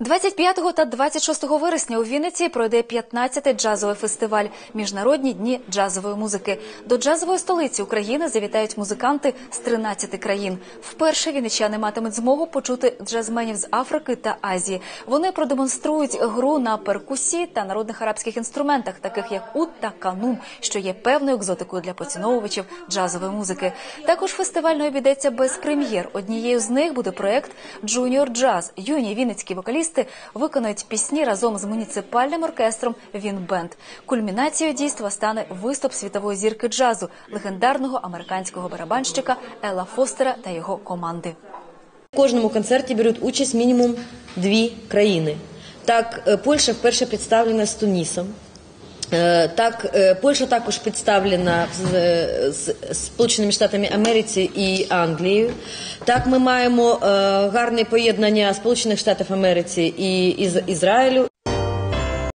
25 та 26 вересня у Вінниці пройде 15-й джазовий фестиваль Міжнародні дні джазової музики. До джазової столиці України завітають музиканти з 13 країн. Вперше вінничани матимуть змогу почути джазменів з Африки та Азії. Вони продемонструють гру на перкусії та народних арабських інструментах, таких як ут та канун, що є певною екзотикою для поціновувачів джазової музики. Також фестиваль не обійдеться без прем'єр. Однією з них буде проект Джуніор Джаз. Юні вінницькі вокалісти виконують пісні разом з муніципальним оркестром Вінбенд. Кульмінацією дійства стане виступ світової зірки джазу, легендарного американського барабанщика Ела Фостера та його команди. У кожному концерті беруть участь мінімум дві країни. Так, е, Польща вперше представлена з Тунісом. Е, Так, е, Польща також представлена з, е, з Сполученими Штатами Америці і Англією. Так, ми маємо гарне поєднання Сполучених Штатів Америці і із Ізраїлю.